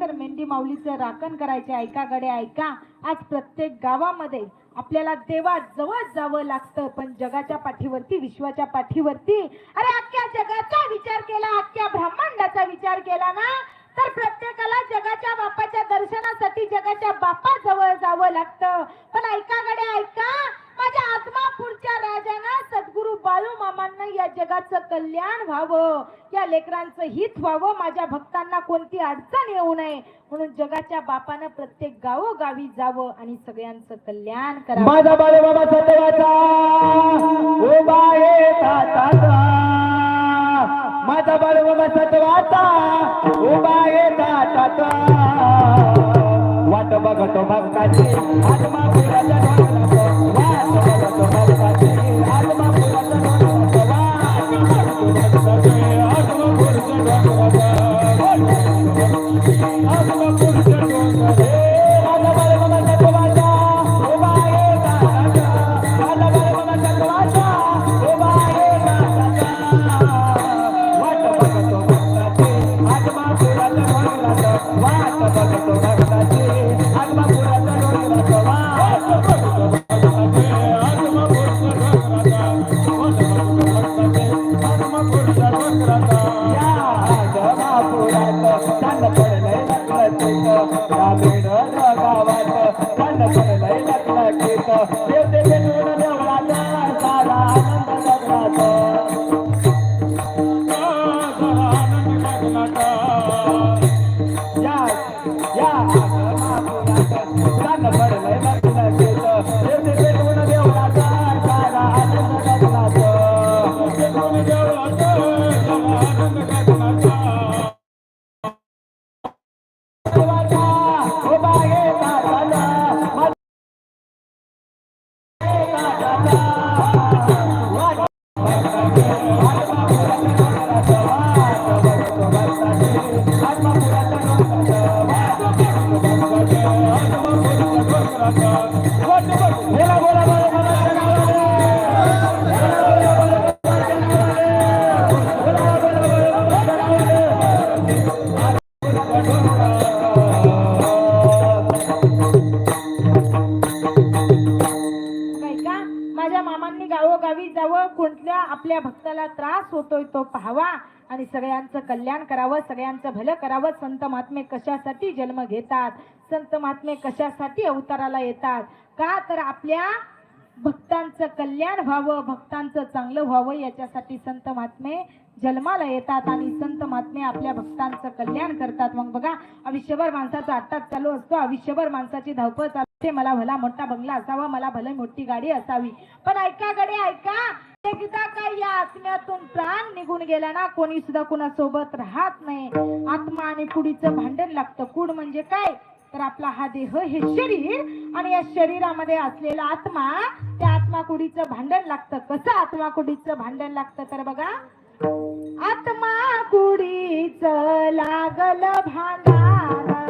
तर मेंढी माऊलीचं राखण करायचे. ऐका गडे ऐका. आज प्रत्येक गावामध्ये आपल्याला देवा जवळ जावं लागतं पण जगाच्या पाठीवरती विश्वाच्या पाठीवरती. अरे अख्ख्या जगाचा विचार केला अख्ख्या ब्रह्मांडाचा विचार केला ना? तर प्रत्येकाला जगाच्या बापाच्या दर्शनासाठी जगाच्या बापा जवळ जावं लागतं. पण ऐका गडे ऐका. माझ्या आत्मापूरच्या राजांना सद्गुरु बाळू मामांना या जगाचं कल्याण व्हावं या लेकरांचं हित व्हावं माझ्या भक्तांना कोणती अडचण येऊ नये म्हणून जगाच्या बापानं प्रत्येक गावोगावी जावं आणि सगळ्यांचं कल्याण करावं. माझा बाळे बाबा सतवाचा उभा आहे माझा बाळे बाबा सतवाचा उभा आहे ताताचा वाट बघतो भक्ताची. आत्मा ढोलाचा. वाट าเ आपल्या भक्ताला त्रास होतोय तो पाहावा आणि सगळ्यांचं कल्याण करावं सगळ्यांचं भलं करावं. संत महात्मे कशासाठी जन्म घेतात? संत महात्मे कशासाठी अवताराला येतात? का तर आपल्या भक्तांचं कल्याण व्हावं भक्तांचं चांगलं व्हावं याच्यासाठी संत महात्मे जन्माला येतात आणि संत महात्मे आपल्या भक्तांचं कल्याण करतात. मग बघा आयुष्यभर माणसाचा अट्टाच चालू असतो. आयुष्यभर माणसाची धावपळ चालते मला भला मोठा बंगला असावा मला भले मोठी गाडी असावी. पण ऐका गडे ऐका. एकदा काय या आत्म्यातून प्राण निघून गेला ना कोणी सुद्धा कुणासोबत राहत नाही. आत्मा आणि कुडीचं भांडण लागतं. कुड म्हणजे काय? तर आपला हा देह हे शरीर आणि या शरीरामध्ये असलेला आत्मा त्या आत्मा कुडीचं भांडण लागतं. कसं आत्मा कुडीचं भांडण लागतं तर बघा. आत्मा कुडीच लागल भांडारा